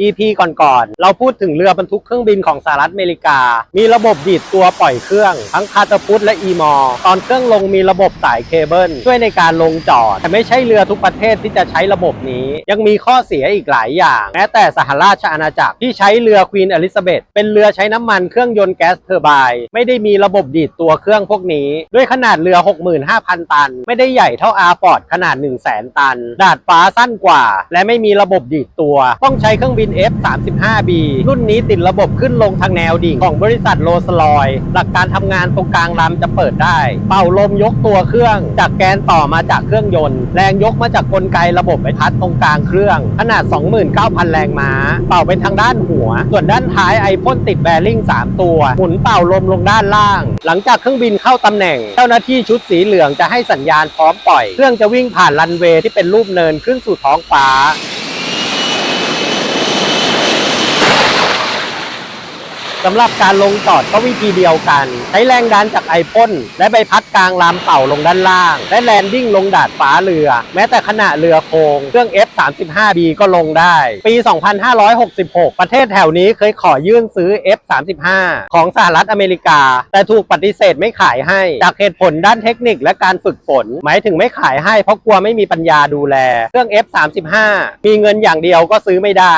EP ก่อนๆ เราพูดถึงเรือบรรทุกเครื่องบินของสหรัฐอเมริกา มีระบบดีดตัวปล่อยเครื่อง ทั้งคาตาพุทและอีมอ ตอนเครื่องลงมีระบบสายเคเบิลช่วยในการลงจอด แต่ไม่ใช่เรือทุกประเทศที่จะใช้ระบบนี้ ยังมีข้อเสียอีกหลายอย่าง แม้แต่สหราชอาณาจักรที่ใช้เรือควีนอลิซาเบธเป็นเรือใช้น้ำมันเครื่องยนต์แก๊สเทอร์ไบน์ไม่ได้มีระบบดีดตัวเครื่องพวกนี้ ด้วยขนาดเรือ 65,000 ตัน ไม่ได้ใหญ่เท่าอาร์ฟอร์ดขนาด 1 0 0 0 0 0 ตัน ดาดฟ้าสั้นกว่า และไม่มีระบบดีดตัว ต้องใช้เครื่องบินิน F-35B รุ่นนี้ติดระบบขึ้นลงทางแนวดิ่ง ของบริษัทโรสลอย หลักการทำงานตรงกลางลำจะเปิดได้ เป่าลมยกตัวเครื่อง จากแกนต่อมาจากเครื่องยนต์ แรงยกมาจากกลไกระบบใบพัดตรงกลางเครื่อง ขนาด 29,000 แรงม้า เป่าไปทางด้านหัว ส่วนด้านท้ายไอพ่นติดแบริ่ง3 ตัว หมุนเป่าลมลงด้านล่าง หลังจากเครื่องบินเข้าตำแหน่ง เจ้าหน้าที่ชุดสีเหลืองจะให้สัญญาณพร้อมปล่อย เครื่องจะวิ่งผ่านรันเวย์ที่เป็นรูปเนินขึ้นสู่ท้องฟ้า สำหรับการลงจอดก็วิธีเดียวกัน ใช้แรงดันจากไอพ่นและใบพัดกลางลำเป่าลงด้านล่าง และแลนดิ้งลงดาดฟ้าเรือ แม้แต่ขณะเรือโคงเครื่อง F35B ก็ลงได้ ปี 2566 ประเทศแถวนี้เคยขอยื่นซื้อ F35 ของสหรัฐอเมริกา แต่ถูกปฏิเสธไม่ขายให้ จากเหตุผลด้านเทคนิคและการฝึกฝน หมายถึงไม่ขายให้เพราะกลัวไม่มีปัญญาดูแล เครื่อง F35 มีเงินอย่างเดียวก็ซื้อไม่ได้